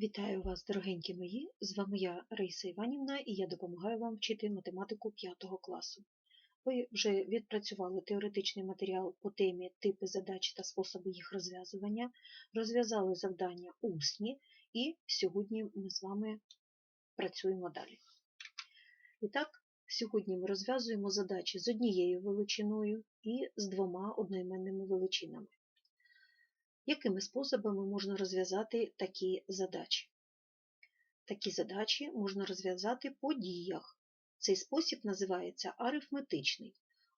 Вітаю вас, дорогенькі мої! З вами я, Раїса Іванівна, і я допомагаю вам вчити математику 5 класу. Ви вже відпрацювали теоретичний матеріал по темі типи задач та способи їх розв'язування, розв'язали завдання усні, і сьогодні ми з вами працюємо далі. І так, сьогодні ми розв'язуємо задачі з однією величиною і з двома одноіменними величинами. Якими способами можна розв'язати такі задачі? Такі задачі можна розв'язати по діях. Цей спосіб називається арифметичний,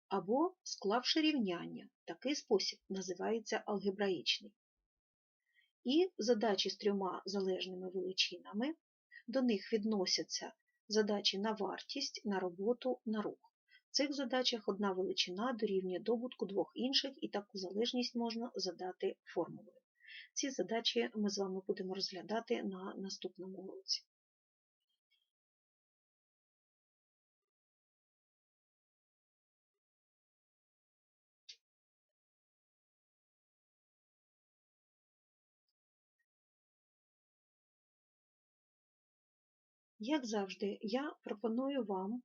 або склавши рівняння. Такий спосіб називається алгебраїчний. І задачі з трьома залежними величинами. До них відносяться задачі на вартість, на роботу, на рух. В цих задачах одна величина дорівнює добутку двох інших, і таку залежність можна задати формулою. Ці задачі ми з вами будемо розглядати на наступному уроці. Як завжди, я пропоную вам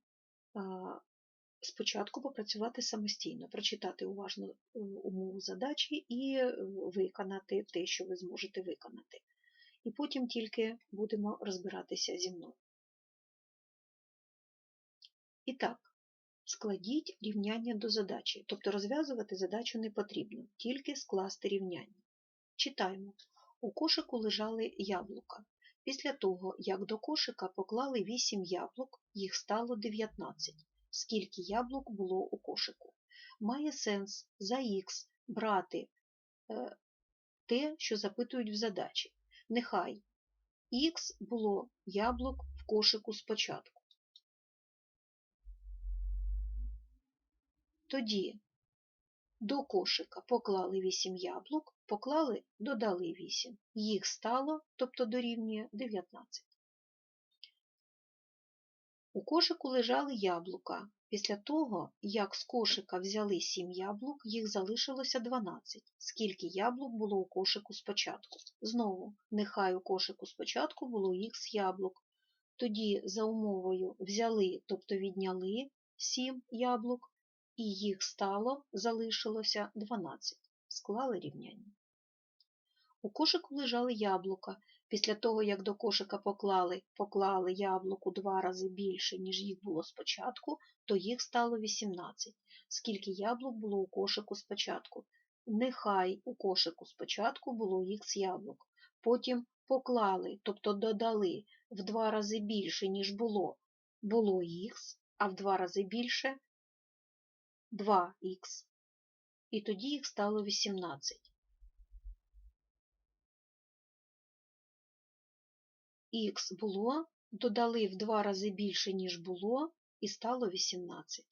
спочатку попрацювати самостійно, прочитати уважно умову задачі і виконати те, що ви зможете виконати. І потім тільки будемо розбиратися зі мною. І так, складіть рівняння до задачі, тобто розв'язувати задачу не потрібно, тільки скласти рівняння. Читаємо. У кошику лежали яблука. Після того, як до кошика поклали 8 яблук, їх стало 19 скільки яблук було у кошику. Має сенс за х брати е, те, що запитують в задачі. Нехай х було яблук в кошику спочатку. Тоді до кошика поклали 8 яблук, поклали, додали 8. Їх стало, тобто дорівнює 19. У кошику лежали яблука. Після того, як з кошика взяли сім яблук, їх залишилося 12. Скільки яблук було у кошику спочатку? Знову, нехай у кошику спочатку було х яблук. Тоді за умовою взяли, тобто відняли 7 яблук, і їх стало, залишилося 12. Склали рівняння. У кошику лежали яблука. Після того, як до кошика поклали поклали яблук у два рази більше, ніж їх було спочатку, то їх стало 18. Скільки яблук було у кошику спочатку? Нехай у кошику спочатку було х яблук. Потім поклали, тобто додали в два рази більше, ніж було, було х, а в два рази більше 2х. І тоді їх стало 18. Х було, додали в два рази більше, ніж було, і стало 18.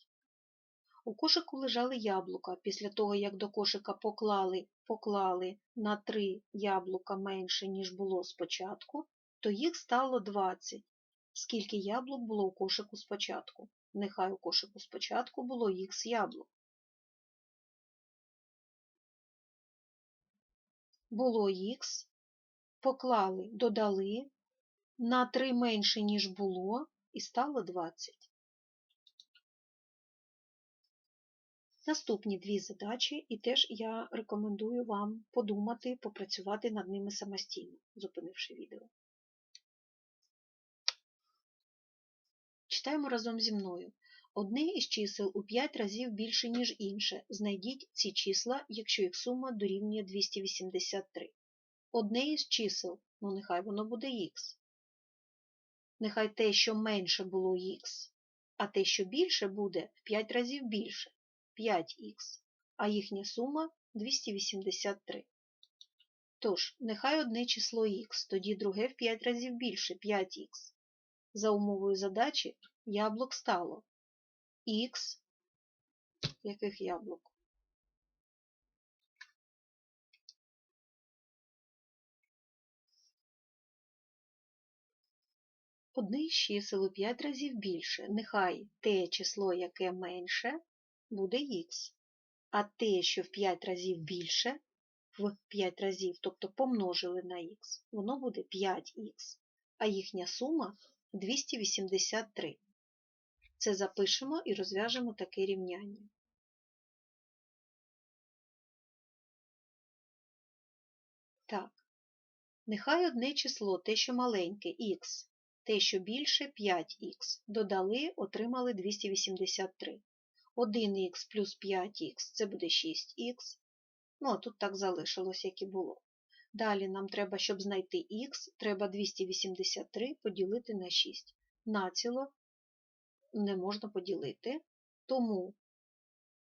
У кошику лежали яблука. Після того, як до кошика поклали поклали на 3 яблука менше, ніж було спочатку, то їх стало 20. Скільки яблук було у кошику спочатку? Нехай у кошику спочатку було х яблук. Було х, поклали, додали, на 3 менше, ніж було, і стало 20. Наступні дві задачі, і теж я рекомендую вам подумати, попрацювати над ними самостійно, зупинивши відео. Читаємо разом зі мною. Одне із чисел у 5 разів більше, ніж інше. Знайдіть ці числа, якщо їх сума дорівнює 283. Одне із чисел, ну нехай воно буде х. Нехай те, що менше було х, а те, що більше, буде в 5 разів більше 5х, а їхня сума 283. Тож, нехай одне число х, тоді друге в 5 разів більше 5х. За умовою задачі яблук стало х, яких яблук? Одне із чисел у 5 разів більше. Нехай те число, яке менше, буде х, а те, що в 5 разів більше, в 5 разів, тобто помножили на х, воно буде 5х, а їхня сума 283. Це запишемо і розв'яжемо таке рівняння. Так, нехай одне число, те, що маленьке, х, те, що більше 5х, додали, отримали 283. 1х плюс 5х це буде 6х. Ну, а тут так залишилось, як і було. Далі нам треба, щоб знайти х, треба 283 поділити на 6. Націло не можна поділити, тому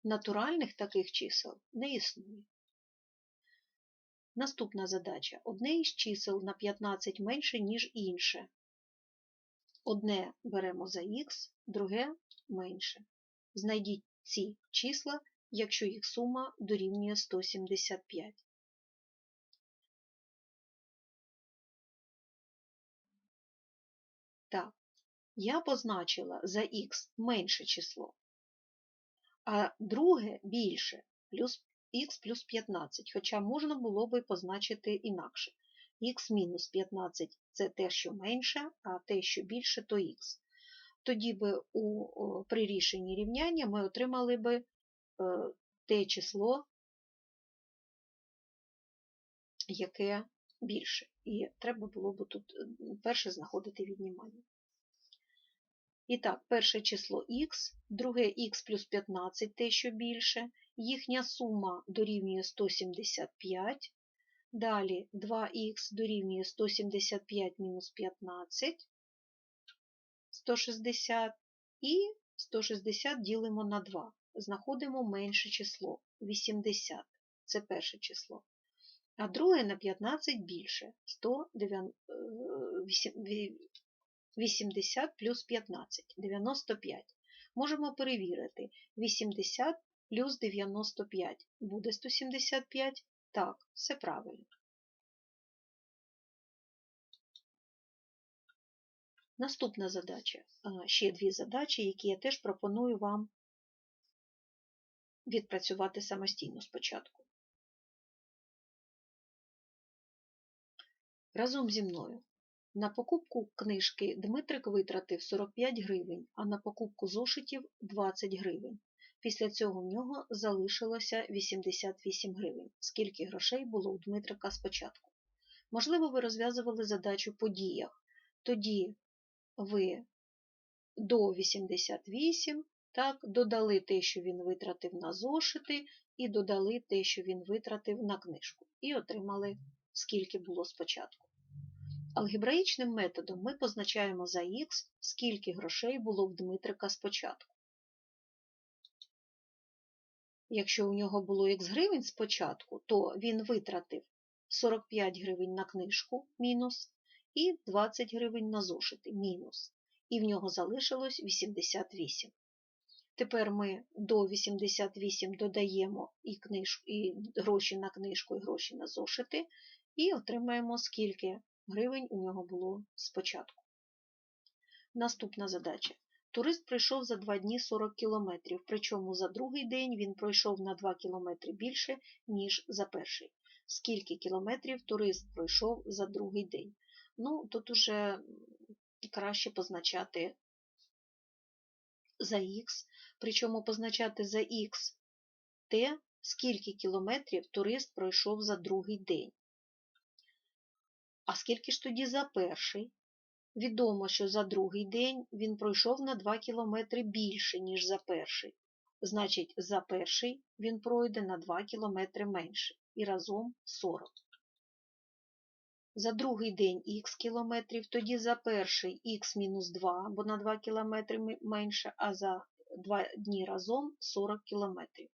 натуральних таких чисел не існує. Наступна задача. Одне із чисел на 15 менше, ніж інше. Одне беремо за х, друге менше. Знайдіть ці числа, якщо їх сума дорівнює 175. Так, я позначила за х менше число, а друге більше, плюс х плюс 15, хоча можна було би позначити інакше. Х мінус 15 це те, що менше, а те, що більше, то х. Тоді би у, при рішенні рівняння ми отримали би е, те число, яке більше. І треба було б тут е, перше знаходити віднімання. І так, перше число х, друге х плюс 15 те, що більше, їхня сума дорівнює 175. Далі 2х дорівнює 175 мінус 15, 160 і 160 ділимо на 2. Знаходимо менше число 80. Це перше число. А друге на 15 більше 180 плюс 15 95. Можемо перевірити. 80 плюс 95 буде 175. Так, все правильно. Наступна задача. Ще дві задачі, які я теж пропоную вам відпрацювати самостійно спочатку. Разом зі мною. На покупку книжки Дмитрик витратив 45 гривень, а на покупку зошитів 20 гривень. Після цього в нього залишилося 88 гривень. Скільки грошей було у Дмитрика спочатку? Можливо, ви розв'язували задачу по діях. Тоді ви до 88 так, додали те, що він витратив на зошити, і додали те, що він витратив на книжку. І отримали, скільки було спочатку. Алгебраїчним методом ми позначаємо за х, скільки грошей було в Дмитрика спочатку. Якщо у нього було х гривень спочатку, то він витратив 45 гривень на книжку мінус і 20 гривень на зошити мінус. І в нього залишилось 88. Тепер ми до 88 додаємо і, книжку, і гроші на книжку, і гроші на зошити, і отримаємо, скільки гривень у нього було спочатку. Наступна задача. Турист пройшов за два дні 40 кілометрів, причому за другий день він пройшов на 2 кілометри більше, ніж за перший. Скільки кілометрів турист пройшов за другий день? Ну, тут уже краще позначати за х, причому позначати за х те, скільки кілометрів турист пройшов за другий день. А скільки ж тоді за перший? Відомо, що за другий день він пройшов на 2 кілометри більше, ніж за перший. Значить, за перший він пройде на 2 кілометри менше. І разом 40. За другий день х кілометрів, тоді за перший х мінус 2, бо на 2 кілометри менше, а за 2 дні разом 40 кілометрів.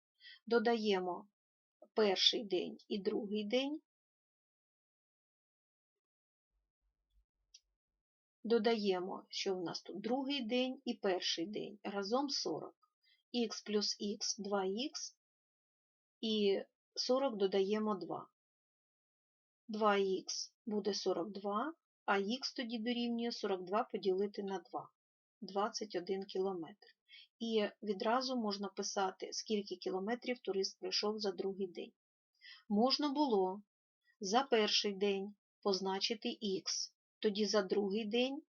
Додаємо перший день і другий день. Додаємо, що в нас тут другий день і перший день. Разом 40. х плюс х 2х і 40 додаємо 2. 2х буде 42, а х тоді дорівнює 42 поділити на 2. 21 кілометр. І відразу можна писати, скільки кілометрів турист пройшов за другий день. можна було за перший день позначити х, тоді за другий день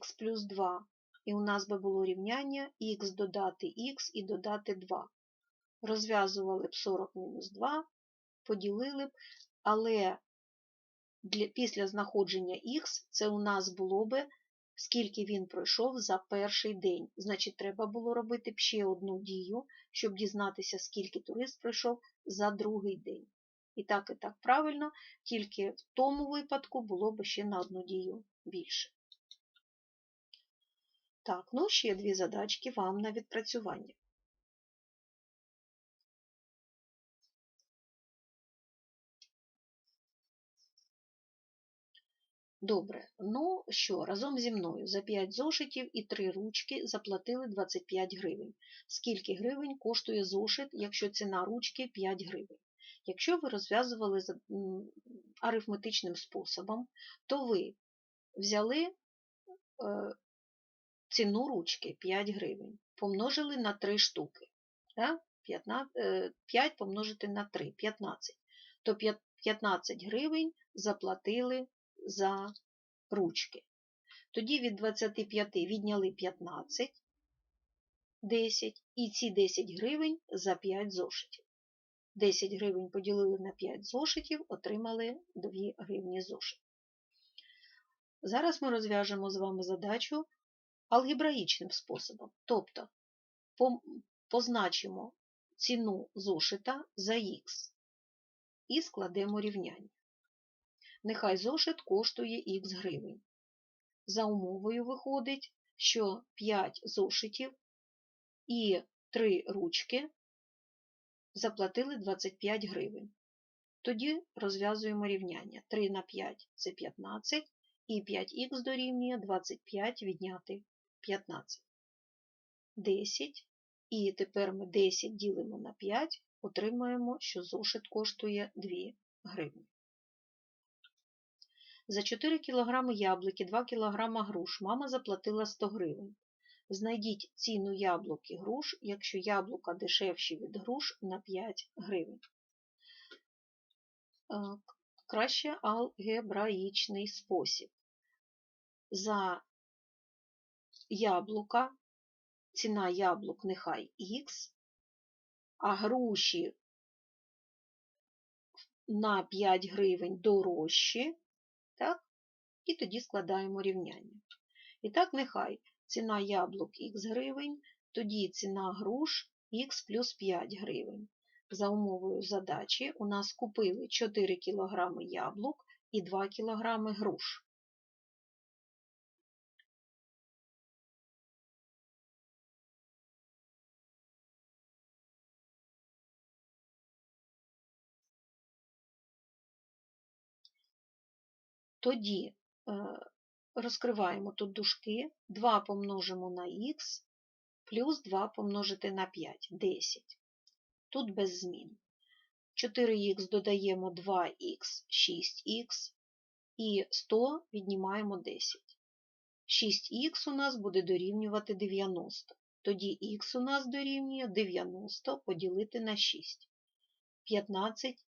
х плюс 2. І у нас би було рівняння х додати х і додати 2. Розв'язували б 40 мінус 2, поділили б, але для, після знаходження х це у нас було би, скільки він пройшов за перший день. Значить, треба було робити б ще одну дію, щоб дізнатися, скільки турист пройшов за другий день. І так, і так правильно, тільки в тому випадку було б ще на одну дію більше. Так, ну ще дві задачки вам на відпрацювання. Добре, ну що, разом зі мною за 5 зошитів і 3 ручки заплатили 25 гривень. Скільки гривень коштує зошит, якщо ціна ручки 5 гривень? Якщо ви розв'язували арифметичним способом, то ви взяли е, ціну ручки 5 гривень, помножили на 3 штуки. 5 помножити на 3 15. То 15 гривень заплатили за ручки. Тоді від 25 відняли 15, 10 і ці 10 гривень за 5 зошитів. 10 гривень поділили на 5 зошитів, отримали 2 гривні зошит. Зараз ми розв'яжемо з вами задачу алгебраїчним способом. Тобто позначимо ціну зошита за х і складемо рівняння. Нехай зошит коштує х гривень. За умовою виходить, що 5 зошитів і 3 ручки заплатили 25 гривень. Тоді розв'язуємо рівняння. 3 на 5 це 15, і 5х дорівнює 25 відняти 15. 10. І тепер ми 10 ділимо на 5, отримаємо, що зошит коштує 2 гривні. За 4 кг яблуки, 2 кг груш мама заплатила 100 гривень. Знайдіть ціну яблук і груш, якщо яблука дешевші від груш на 5 гривень. Е, краще алгебраїчний спосіб. За яблука, ціна яблук нехай Х, а груші на 5 гривень дорожчі, так? і тоді складаємо рівняння. І так, нехай ціна яблук х гривень, тоді ціна груш х плюс 5 гривень. За умовою задачі у нас купили 4 кг яблук і 2 кг груш. Тоді е, розкриваємо тут дужки, 2 помножимо на х, плюс 2 помножити на 5 10. Тут без змін. 4х додаємо 2х, 6х і 100 віднімаємо 10. 6х у нас буде дорівнювати 90. Тоді х у нас дорівнює 90 поділити на 6. 15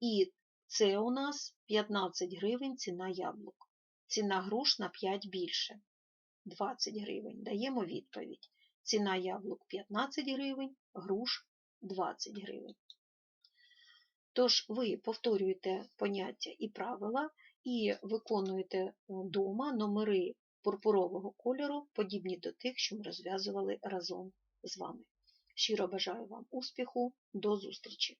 і це у нас 15 гривень ціна яблук. Ціна груш на 5 більше 20 гривень. Даємо відповідь. Ціна яблук 15 гривень, груш 20 гривень. Тож ви повторюєте поняття і правила і виконуєте вдома номери пурпурового кольору, подібні до тих, що ми розв'язували разом з вами. Щиро бажаю вам успіху, до зустрічі!